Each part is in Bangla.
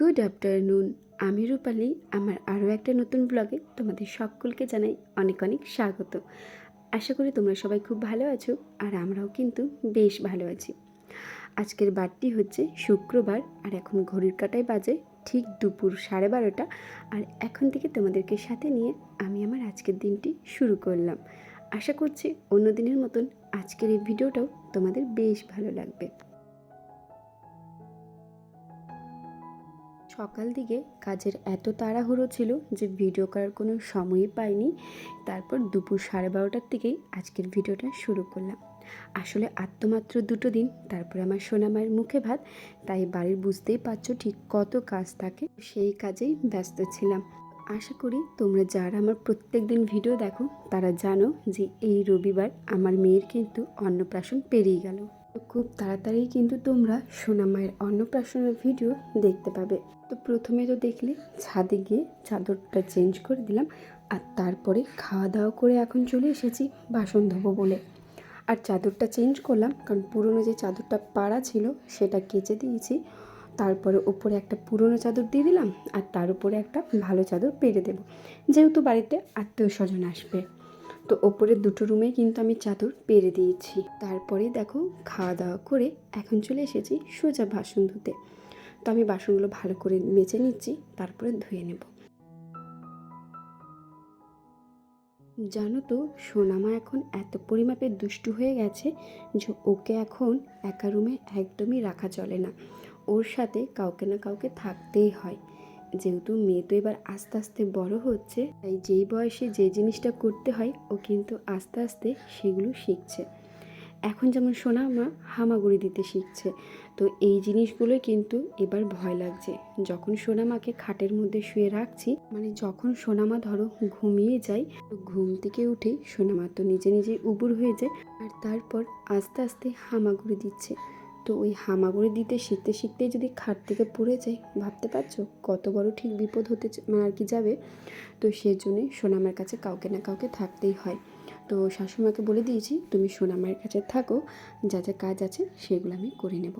গুড আফটারনুন, আমি রূপালী। আমার আরও একটা নতুন ব্লগে তোমাদের সকলকে জানাই অনেক অনেক স্বাগত। আশা করি তোমরা সবাই খুব ভালো আছো আর আমরাও কিন্তু বেশ ভালো আছি। আজকের বারটি হচ্ছে শুক্রবার আর এখন ঘড়ির কাটায় বাজে ঠিক দুপুর সাড়ে বারোটা। আর এখন থেকে তোমাদেরকে সাথে নিয়ে আমি আমার আজকের দিনটি শুরু করলাম। আশা করছি অন্য দিনের মতন আজকের এই ভিডিওটাও তোমাদের বেশ ভালো লাগবে। সকাল দিকে কাজের এত তাড়াহুড়ো ছিল যে ভিডিও করার কোনো সময়ই পাইনি। তারপর দুপুর সাড়ে বারোটার থেকেই আজকের ভিডিওটা শুরু করলাম। আসলে আত্মমাত্র দুটো দিন, তারপরে আমার সোনামায়ের মুখে ভাত, তাই বাড়ির বুঝতেই পারছ ঠিক কত কাজ থাকে, সেই কাজেই ব্যস্ত ছিলাম। আশা করি তোমরা যারা আমার প্রত্যেক দিন ভিডিও দেখো, তারা জানো যে এই রবিবার আমার মেয়ের কিন্তু অন্নপ্রাশন পেরিয়ে গেল। খুব তাড়াতাড়ি কিন্তু তোমরা সোনামায়ের অন্নপ্রাশনের ভিডিও দেখতে পাবে। তো প্রথমে তো দেখলে ছাদে গিয়ে চাদরটা চেঞ্জ করে দিলাম আর তারপরে খাওয়া দাওয়া করে এখন চলে এসেছি বাসন ধোবো বলে। আর চাদরটা চেঞ্জ করলাম কারণ পুরনো যে চাদরটা পাড়া ছিল সেটা কেচে দিয়েছি। তারপরে ওপরে একটা পুরনো চাদর দিয়ে দিলাম আর তার উপরে একটা ভালো চাদর পেরে দেবো। যেহেতু বাড়িতে আত্মীয় স্বজন আসবে। তো ওপরে দুটো রুমে কিন্তু আমি চাদর পেরে দিয়েছি। তারপরে দেখো, খাওয়া দাওয়া করে এখন চলে এসেছি সোজা বাসন ধুতে। তো আমি বাসনগুলো ভালো করে মেজে নিচ্ছি, তারপরে ধুয়ে নেব। জানো তো, সোনামা এখন এত পরিমাপে দুষ্টু হয়ে গেছে যে ওকে এখন একা রুমে একদমই রাখা চলে না। ওর সাথে কাউকে না কাউকে থাকতেই হয়। যেহেতু মেয়ে তো এবার আস্তে আস্তে বড় হচ্ছে, তাই যেই বয়সে যে জিনিসটা করতে হয়, ও কিন্তু আস্তে আস্তে সেগুলো শিখছে। এখন যেমন সোনামা হামাগুড়ি দিতে শিখছে, তো এই জিনিসগুলোই কিন্তু এবার ভয় লাগছে। যখন সোনামাকে খাটের মধ্যে শুয়ে রাখছি মানে যখন সোনামা ধরো ঘুমিয়ে যায়, তো ঘুম থেকে উঠে সোনামা তো নিজে নিজে উবুর হয়ে যায়, আর তারপর আস্তে আস্তে হামাগুড়ি দিচ্ছে। তো ওই হামাগুড়ি দিতে শিখতে শিখতেই যদি খাট থেকে পড়ে যায়, ভাবতে পারছ? কত বড় ঠিক বিপদ হতে মানে আর কি যাবে? তো সেজন্যে সোনামার কাছে কাউকে না কাউকে থাকতেই হয়। তো শাশুড়িমাকে বলে দিয়েছি, তুমি সোনামায়ের কাছে থাকো, যা যা কাজ আছে সেগুলো আমি করে নেব।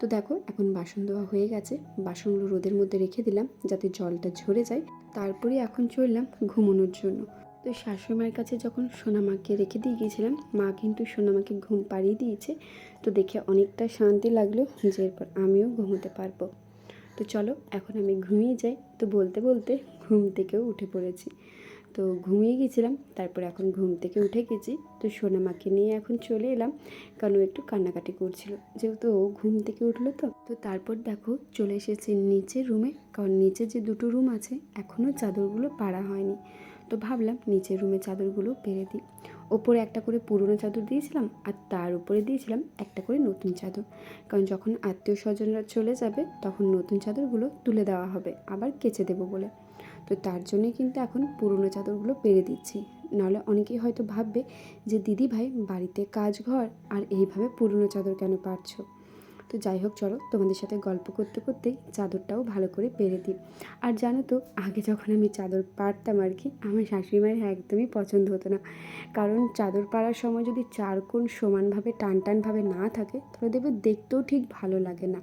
তো দেখো, এখন বাসন ধোয়া হয়ে গেছে। বাসনগুলো রোদের মধ্যে রেখে দিলাম যাতে জলটা ঝরে যায়। তারপরে এখন চললাম ঘুমানোর জন্য। তো শাশুড়িমায়ের কাছে যখন সোনামাকে রেখে দিয়ে গিয়েছিলাম, মা কিন্তু সোনামাকে ঘুম পাড়িয়ে দিয়েছে। তো দেখে অনেকটা শান্তি লাগল যে এরপর আমিও ঘুমোতে পারব। তো চলো, এখন আমি ঘুমিয়ে যাই। তো বলতে বলতে ঘুম থেকেও উঠে পড়েছি। তো ঘুমিয়ে গেছিলাম তারপর এখন ঘুম থেকে উঠে গেছি। তো সোনামাকে নিয়ে এখন চলে এলাম, কারণ ও একটু কান্নাকাটি করছিল। যেহেতু ও ঘুম থেকে উঠল তো। তো তারপর দেখো, চলে এসেছে নিচে রুমে, কারণ নিচে যে দুটো রুম আছে এখনও চাদরগুলো পাড়া হয়নি। তো ভাবলাম নিচের রুমে চাদরগুলো পেরে দিই। ওপরে একটা করে পুরনো চাদর দিয়েছিলাম আর তার উপরে দিয়েছিলাম একটা করে নতুন চাদর। কারণ যখন আত্মীয় স্বজনরা চলে যাবে, তখন নতুন চাদরগুলো তুলে দেওয়া হবে, আবার কেচে দেবো বলে। তো তার জন্যে কিন্তু এখন পুরনো চাদরগুলো পেরে দিচ্ছি। নাহলে অনেকেই হয়তো ভাববে যে দিদি ভাই বাড়িতে কাজ ঘর, আর এইভাবে পুরনো চাদর কেন পারছ তো যাই হোক, চলো তোমাদের সাথে গল্প করতে করতেই চাদরটাও ভালো করে পেরে দিই। আর জানো তো, আগে যখন আমি চাদর পারতাম আর কি, আমার শাশুড়ি মায়ের একদমই পছন্দ হতো না। কারণ চাদর পাড়ার সময় যদি চার কোণ সমানভাবে, টান টানভাবে না থাকে, তাহলে দেখবে দেখতেও ঠিক ভালো লাগে না।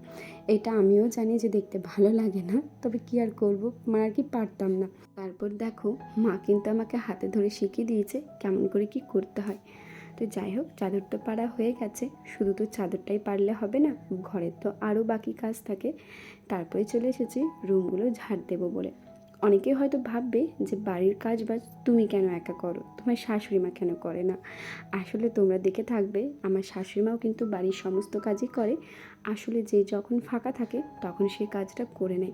এটা আমিও জানি যে দেখতে ভালো লাগে না, তবে কি আর করব মানে আর কি পারতাম না। তারপর দেখো, মা কিন্তু আমাকে হাতে ধরে শিখিয়ে দিয়েছে কেমন করে কি করতে হয়। তো যাই হোক, চাদর তো পাড়া হয়ে গেছে। শুধু তো চাদরটাই পারলে হবে না, ঘরের তো আরও বাকি কাজ থাকে। তারপরে চলে এসেছি, রুমগুলো ঝাড় দেবো বলে। অনেকেই হয়তো ভাববে যে বাড়ির কাজ বাজ তুমি কেন একা করো? তোমার শাশুড়ি মা কেন করে না? আসলে তোমরা দেখে থাকবে, আমার শাশুড়ি মাও কিন্তু বাড়ির সমস্ত কাজই করে। আসলে যে যখন ফাঁকা থাকে, তখন সেই কাজটা করে নেয়।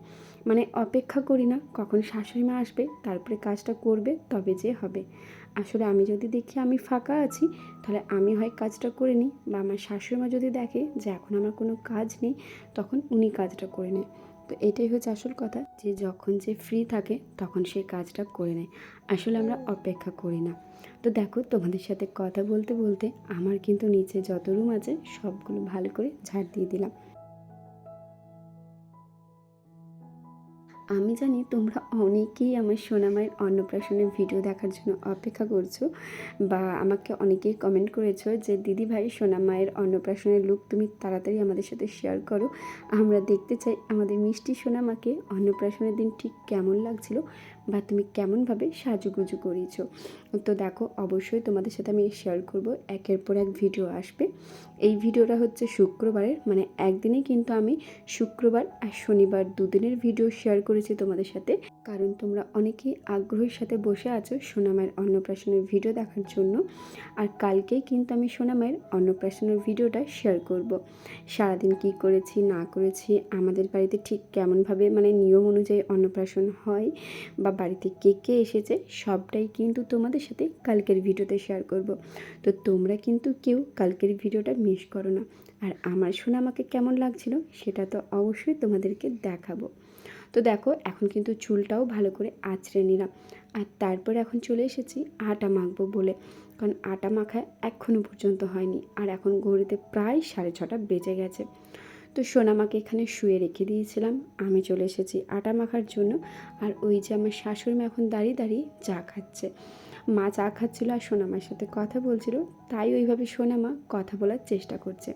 মানে অপেক্ষা করি না, কখন শাশুড়ি মা আসবে, তারপরে কাজটা করবে, তবে যে হবে। আসলে আমি যদি দেখি আমি ফাঁকা আছি, তাহলে আমি হয় কাজটা করে নিই বা আমার শাশুড়ি মা যদি দেখে যে এখন আমার কোনো কাজ নেই, তখন উনি কাজটা করে নেয়। তো এটাই হচ্ছে আসল কথা যে যখন যে ফ্রি থাকে, তখন সে কাজটা করে নেয়। আসলে আমরা অপেক্ষা করি না। তো দেখো তোমাদের সাথে কথা বলতে বলতে আমার কিন্তু নিচে যত রুম আছে, সবগুলো ভালো করে ঝাড় দিয়ে দিলাম। আমি জানি তোমরা অনেকেই আমার সোনামায়ের অন্নপ্রাশনের ভিডিও দেখার জন্য অপেক্ষা করছ বা আমাকে অনেকেই কমেন্ট করেছ যে, দিদি ভাই, সোনামায়ের অন্নপ্রাশনের লুক তুমি তাড়াতাড়ি আমাদের সাথে শেয়ার করো। আমরা দেখতে চাই আমাদের মিষ্টি সোনামাকে অন্নপ্রাশনের দিন ঠিক কেমন লাগছিল বা তুমি কেমনভাবে সাজুগুজু করিয়েছো তো দেখো, অবশ্যই তোমাদের সাথে আমি শেয়ার করব। একের পর এক ভিডিও আসবে। এই ভিডিওটা হচ্ছে শুক্রবারের মানে একদিনেই কিন্তু আমি শুক্রবার আর শনিবার দুদিনের ভিডিও শেয়ার করেছি তোমাদের সাথে। কারণ তোমরা অনেকেই আগ্রহের সাথে বসে আছো সোনামায়ের অন্নপ্রাশনের ভিডিও দেখার জন্য। আর কালকেই কিন্তু আমি সোনামায়ের অন্নপ্রাশনের ভিডিওটা শেয়ার করব। সারাদিন কি করেছি, না করেছি, আমাদের বাড়িতে ঠিক কেমনভাবে মানে নিয়ম অনুযায়ী অন্নপ্রাশন হয় বা বাড়িতে কে কে এসেছে সবটাই কিন্তু তোমাদের সাথে কালকের ভিডিওতে শেয়ার করব। তো তোমরা কিন্তু কেউ কালকের ভিডিওটা মিস করো না। আর আমার শোনা আমাকে কেমন লাগছিল সেটা তো অবশ্যই তোমাদেরকে দেখাবো। তো দেখো, এখন কিন্তু চুলটাও ভালো করে আঁচড়ে নিলাম। আর তারপর এখন চলে এসেছি আটা মাখবো বলে। কারণ আটা মাখা এখনও পর্যন্ত হয়নি। আর এখন ঘড়িতে প্রায় সাড়ে ছটা বেজে গেছে। তো সোনামাকে এখানে শুয়ে রেখে দিয়েছিলাম। আমি চলে এসেছি আটা মাখার জন্য। আর ওই যে আমার শাশুড়ি মা এখন দাঁড়িয়ে দাঁড়িয়ে চা খাচ্ছে। মা চা খাচ্ছিল আর সোনামার সাথে কথা বলছিল। তাই ওইভাবে সোনামা কথা বলার চেষ্টা করছে।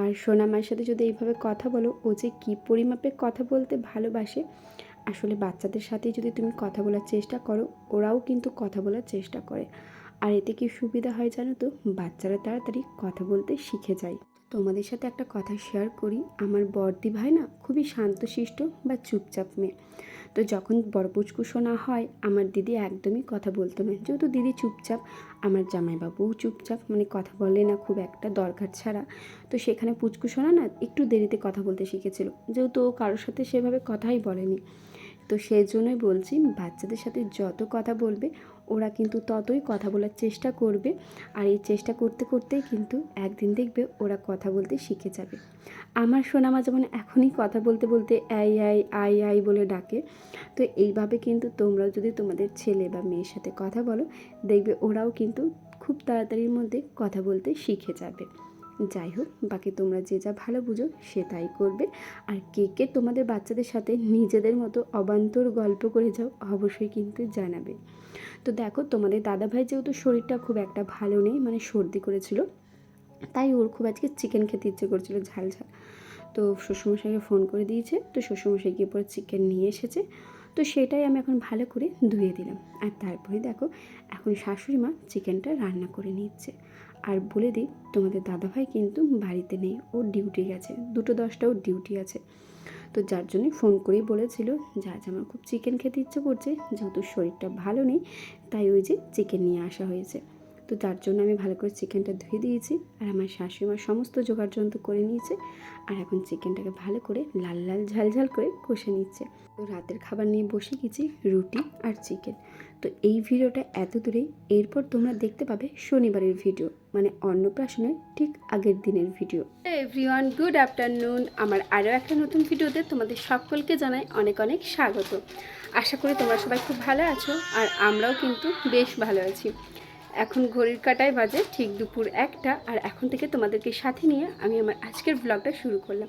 আর সোনামার সাথে যদি এইভাবে কথা বলো, ও যে কী পরিমাপে কথা বলতে ভালোবাসে, আসলে বাচ্চাদের সাথে যদি তুমি কথা বলার চেষ্টা করো, ওরাও কিন্তু কথা বলার চেষ্টা করে। আর এতে কি সুবিধা হয় জানো তো? বাচ্চারা তাড়াতাড়ি কথা বলতে শিখে যায়। তোমাদের সাথে একটা কথা শেয়ার করি। আমার বর্দি ভাই না খুবই শান্তশিষ্ট বা চুপচাপ মেয়ে। তো যখন বড় পুচকুশোনা হয়, আমার দিদি একদমই কথা বলতো না। যেহেতু দিদি চুপচাপ, আমার জামাইবাবুও চুপচাপ মানে কথা বলে না খুব একটা দরকার ছাড়া। তো সেখানে পুচকু শোনা না একটু দেরিতে কথা বলতে শিখেছিল। যেহেতু কারোর সাথে সেভাবে কথাই বলেনি। তো সেই জন্যই বলছি, বাচ্চাদের সাথে যত কথা বলবে, ওরা কিন্তু ততই কথা বলার চেষ্টা করবে। আর এই চেষ্টা করতে করতেই কিন্তু একদিন দেখবে ওরা কথা বলতে শিখে যাবে। আমার সোনামা যেমন এখনই কথা বলতে বলতে আই আই আই আই বলে ডাকে, তো এইভাবে কিন্তু তোমরাও যদি তোমাদের ছেলে বা মেয়ের সাথে কথা বলো, দেখবে ওরাও কিন্তু খুব তাড়াতাড়ির মধ্যে কথা বলতে শিখে যাবে। যাই হোক বাকি তোমরা যে যা ভালো বুঝো সে তাই করবে। আর কে কে তোমাদের বাচ্চাদের সাথে নিজেদের মতো অবান্তর গল্প করে যাও, অবশ্যই কিন্তু জানাবে। তো দেখো, তোমাদের দাদাভাই যেহেতু শরীরটা খুব একটা ভালো নেই মানে সর্দি করেছিল, তাই ওর খুব আজকে চিকেন খেতে ইচ্ছে করছিল ঝাল ঝাল। তো শ্বশুরমশাইকে ফোন করে দিয়েছে, তো শ্বশুরমশাই গিয়ে পরে চিকেন নিয়ে এসেছে। তো সেটাই আমি এখন ভালো করে ধুয়ে দিলাম। আর তারপরে দেখো, এখন শাশুড়ি মা চিকেনটা রান্না করে নিচ্ছে। আর বলে দিই, তোমাদের দাদাভাই কিন্তু বাড়িতে নেই ওর ডিউটি গেছে, দুটো দশটা ওর ডিউটি আছে। তো যার জন্য ফোন করেই বলেছিল যে আজ আমার খুব চিকেন খেতে ইচ্ছে করছে, যেহেতু শরীরটা ভালো নেই, তাই ওই যে চিকেন নিয়ে আসা হয়েছে। তো তার জন্য আমি ভালো করে চিকেনটা ধুয়ে দিয়েছি। আর আমার শাশুড়ি মা সমস্ত জোগাড় যন্ত্র করে নিয়েছে। আর এখন চিকেনটাকে ভালো করে লাল লাল ঝাল ঝাল করে কষে নিচ্ছে। তো রাতের খাবার নিয়ে বসে গেছি রুটি আর চিকেন। তো এই ভিডিওটা এত দূরেই। এরপর তোমরা দেখতে পাবে শনিবারের ভিডিও। মানে অন্নপ্রাশনের ঠিক আগের দিনের ভিডিও। এভরিওয়ান গুড আফটারনুন আমার আরও একটা নতুন ভিডিওতে তোমাদের সকলকে জানাই অনেক অনেক স্বাগত। আশা করি তোমরা সবাই খুব ভালো আছো। আর আমরাও কিন্তু বেশ ভালো আছি। এখন ঘড়ির কাটায় বাজে ঠিক দুপুর একটা, আর এখন থেকে তোমাদেরকে সাথে নিয়ে আমি আমার আজকের ব্লগটা শুরু করলাম।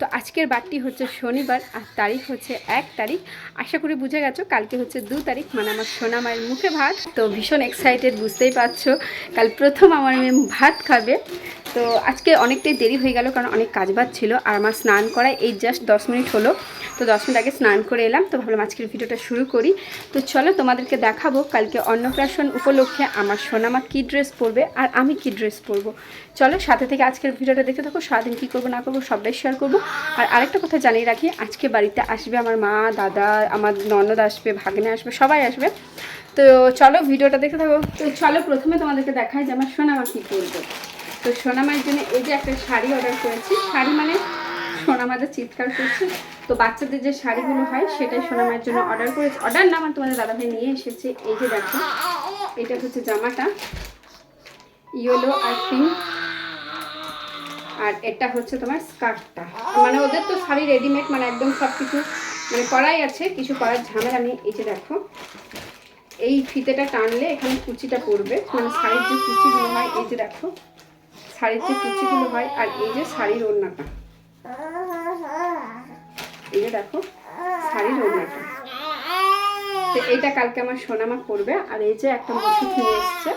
তো আজকের বারটি হচ্ছে শনিবার, আর তারিখ হচ্ছে এক তারিখ। আশা করি বুঝে গেছো, কালকে হচ্ছে দু তারিখ মানে আমার সোনা মায়ের মুখে ভাত। তো ভীষণ এক্সাইটেড বুঝতেই পারছ, কাল প্রথম আমার মেয়ে ভাত খাবে। তো আজকে অনেকটাই দেরি হয়ে গেল, কারণ অনেক কাজ বাজ ছিল। আর আমার স্নান করায় এই জাস্ট দশ মিনিট হলো। তো দশ মিনিট আগে স্নান করে এলাম, তো ভাবলাম আজকের ভিডিওটা শুরু করি। তো চলো তোমাদেরকে দেখাবো, কালকে অন্নপ্রাশন উপলক্ষে আমার সোনামা কী ড্রেস পরবে আর আমি কী ড্রেস পরবো। চলো সাথে থেকে আজকের ভিডিওটা দেখে থাকো, সারাদিন কী করব না করব সবটাই শেয়ার করব। আর আরেকটা কথা জানিয়ে রাখি, আজকে বাড়িতে আসবে আমার মা, দাদা, আমার ননদ আসবে, ভাগ্নে আসবে, সবাই আসবে। তো চলো ভিডিওটা দেখে থাকো। তো চলো প্রথমে তোমাদেরকে দেখাই যে আমার সোনামা কী করবে তো সোনামায়ের জন্য এই যে একটা শাড়ি অর্ডার করেছি, শাড়ি মানে সোনামাদের চিৎকার করছে। তো বাচ্চাদের যে শাড়িগুলো হয়, সেটাই সোনামায়ের জন্য অর্ডার করেছি। অর্ডার না, আমার তোমাদের দাদাভাই নিয়ে এসেছে। এই যে দেখো, এটা হচ্ছে জামাটা। ইয়েলো আর পিঙ্ক আর এটা হচ্ছে তোমার স্কার্টটা। মানে ওদের তো শাড়ি রেডিমেড মানে একদম সব কিছু মানে করাই আছে, কিছু করার ঝামেলা নেই। এই যে দেখো, এই ফিতেটা টানলে এখানে কুচিটা পড়বে। মানে শাড়ির যে কুচিগুলো হয়, এই যে দেখো শাড়ির যে কুচিগুলো হয়, আর এই যে শাড়ির ওড়নাটা। এই যে দেখো, শাড়ির ওড়নাটা। তো এইটা কালকে আমার সোনামা করবে, আর এই যে একটা মসুদ নিয়ে এসছে।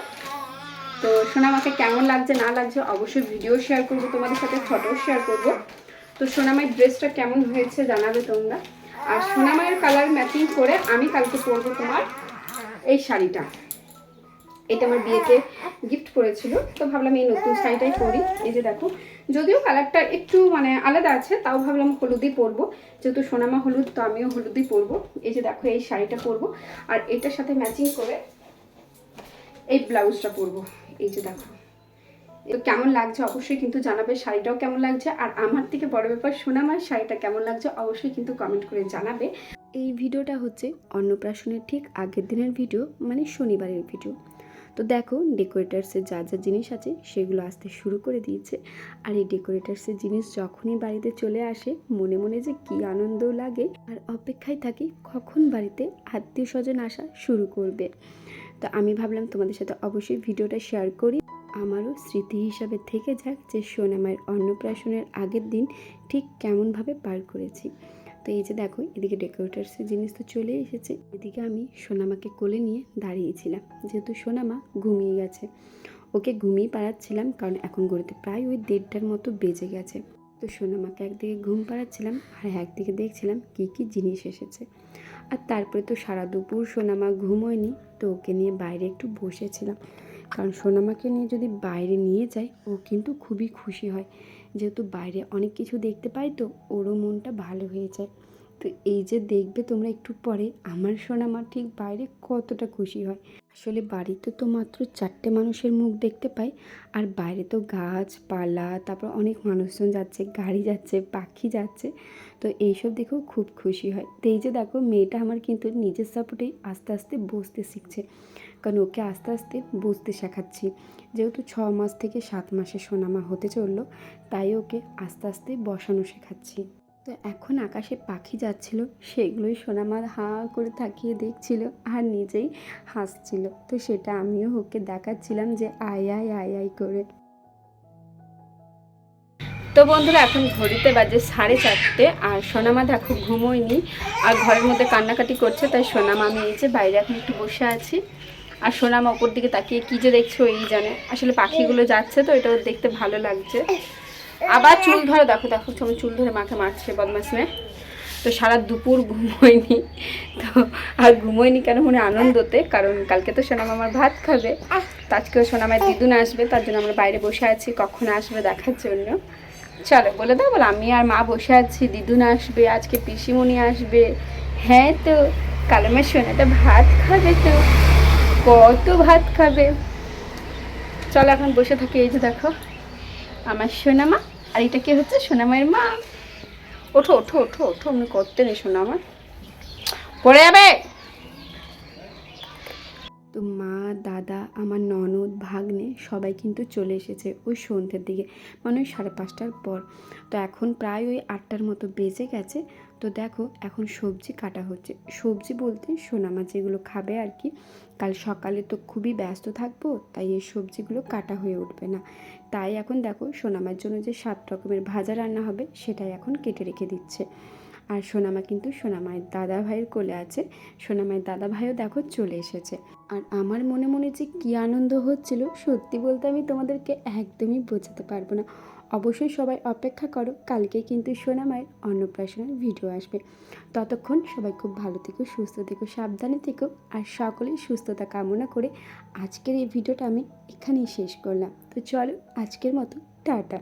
তো সোনামাকে কেমন লাগছে, না লাগছে অবশ্যই ভিডিও শেয়ার করব, তোমাদের সাথে ফটো শেয়ার করব। তো সোনামায়ের ড্রেসটা কেমন হয়েছে জানাবে তোমরা। আর সোনামায়ের কালার ম্যাচিং করে আমি কালকে পরবো তোমার এই শাড়িটা। এটা আমার বিয়েতে গিফট করেছিল, তো ভাবলাম এই নতুন শাড়িটাই পরি। এই যে দেখো, যদিও কালারটা একটু মানে আলাদা আছে, তাও ভাবলাম হলুদই পরবো। যেহেতু সোনামা হলুদ, তো আমিও হলুদই পরবো। এই যে দেখো, এই শাড়িটা পরবো। আর এটার সাথে ম্যাচিং করে এই ব্লাউজটা পরবো। এই যে দেখো। তো কেমন লাগছে অবশ্যই কিন্তু জানাবে, শাড়িটাও কেমন লাগছে। আর আমার থেকে বড় ব্যাপার, সোনামার শাড়িটা কেমন লাগছে অবশ্যই কিন্তু কমেন্ট করে জানাবে। এই ভিডিওটা হচ্ছে অন্নপ্রাশনের ঠিক আগের দিনের ভিডিও মানে শনিবারের ভিডিও। তো দেখো ডেকোরেটার্সের যা যা জিনিস আছে সেগুলো আসতে শুরু করে দিয়েছে। আর এই ডেকোরেটার্সের জিনিস যখনই বাড়িতে চলে আসে, মনে মনে যে কি আনন্দ লাগে। আর অপেক্ষায় থাকি কখন বাড়িতে আত্মীয় স্বজন আসা শুরু করবে। তো আমি ভাবলাম তোমাদের সাথে অবশ্যই ভিডিওটা শেয়ার করি। আমারও স্মৃতি হিসাবে থেকে যাক যে সোনামায়ের অন্নপ্রাশনের আগের দিন ঠিক কেমনভাবে পার করেছি। তো এই যে দেখো, এদিকে ডেকোরেটার্সের জিনিস তো চলে এসেছে। এদিকে আমি সোনামাকে কোলে নিয়ে দাঁড়িয়েছিলাম। যেহেতু সোনামা ঘুমিয়ে গেছে। ওকে ঘুমিয়ে পাড়াচ্ছিলাম কারণ এখন গড়িতে প্রায় ওই দেড়টার মতো বেজে গেছে। তো সোনামাকে একদিকে ঘুম পাড়াচ্ছিলাম আর একদিকে দেখছিলাম কী কী জিনিস এসেছে। আর তারপরে তো সারা দুপুর সোনামা ঘুমোয়নি তো ওকে নিয়ে বাইরে একটু বসেছিলাম। কারণ সোনামাকে নিয়ে যদি বাইরে নিয়ে যাই, ও কিন্তু খুবই খুশি হয়। যেহেতু বাইরে অনেক কিছু দেখতে পাই তো ওরও মনটা ভালো হয়ে যায়। তো এই যে দেখবে তোমরা একটু পরে আমার সোনামা ঠিক বাইরে কতটা খুশি হয়। আসলে বাড়িতে তো মাত্র চারটে মানুষের মুখ দেখতে পাই, আর বাইরে তো গাছপালা, তারপর অনেক মানুষজন যাচ্ছে, গাড়ি যাচ্ছে, পাখি যাচ্ছে, তো এইসব দেখেও খুব খুশি হয়। তো এই যে দেখো, মেয়েটা আমার কিন্তু নিজের সাপোর্টেই আস্তে আস্তে বসতে শিখছে। কারণ ওকে আস্তে আস্তে বুঝতে শেখাচ্ছি। যেহেতু ছ মাস থেকে সাত মাসে সোনামা হতে চলল, তাই ওকে আস্তে আস্তে বসানো শেখাচ্ছি। তো এখন আকাশে পাখি যাচ্ছিল, সেগুলোই সোনামার হা করে তাকিয়ে দেখছিল আর নিজেই হাসছিল। তো সেটা আমিও ওকে দেখাচ্ছিলাম যে আয় আয় আয় আয় করে। তো বন্ধুরা, এখন ঘড়িতে বাজে সাড়ে চারটে আর সোনামা দেখো ঘুমোয়নি আর ঘরের মধ্যে কান্নাকাটি করছে, তাই সোনামা আমি এই যে বাইরে এখন একটু বসে আছি। আর সোনামা ওপর দিকে তাকিয়ে কী যে দেখছ এই জানে। আসলে পাখিগুলো যাচ্ছে তো এটা দেখতে ভালো লাগছে। আবার চুল ধরে, দেখো দেখো আমি চুল ধরে মাকে মারছে বদমাস মেয়ে। তো সারা দুপুর ঘুমোয়নি। তো আর ঘুমোয়নি কেন মনে আনন্দতে, কারণ কালকে তো সোনাম আমার ভাত খাবে। তো আজকেও সোনামায় দিদুন আসবে, তার জন্য আমরা বাইরে বসে আছি, কখন আসবে দেখার জন্য। চলো, বলে দাও, বলো, আমি আর মা বসে আছি, দিদুন আসবে, আজকে পিসিমণি আসবে। হ্যাঁ তো কালামের সোনাটা ভাত খাবে তো। কত ভাত খাবে? চলো এখন বসে থাকি, এই যে দেখো, আমার সোনামা। আর এটা কি হচ্ছে? সোনামায়ের মা। ওঠো ওঠো ওঠো ওঠো, আমি করতে নেই সোনামা পড়ে যাবে? তো মা, দাদা, আমার ননদ, ভাগ্নে, সবাই কিন্তু চলে এসেছে ওই সন্ধ্যের দিকে মানে ওই সাড়ে পাঁচটার পর। তো এখন প্রায় ওই আটটার মতো বেজে গেছে। তো দেখো, এখন সবজি কাটা হচ্ছে। সবজি বলতে সোনামা যেগুলো খাবে আর কি কাল সকালে তো খুবই ব্যস্ত থাকব, তাই এই সবজিগুলো কাটা হয়ে উঠবে না। তাই এখন দেখো সোনামার জন্য যে সাত রকমের ভাজা রান্না হবে, সেটাই এখন কেটে রেখে দিচ্ছে। আর সোনামা কিন্তু সোনামায়ের দাদা ভাইয়ের কোলে আছে, সোনামায়ের দাদা ভাইও দেখো চলে এসেছে। আর আমার মনে মনে যে কী আনন্দ হচ্ছিল, সত্যি বলতে আমি তোমাদেরকে একদমই বোঝাতে পারব না। অবশ্যই সবাই অপেক্ষা করো, কালকে কিন্তু সোনামায়ের অন্নপ্রাশনের ভিডিও আসবে। ততক্ষণ সবাই খুব ভালো থেকো, সুস্থ থেকো, সাবধানে থেকো আর সকলেই সুস্থতা কামনা করে আজকের এই ভিডিওটা আমি এখানেই শেষ করলাম। তো চলো আজকের মতো, টাটা।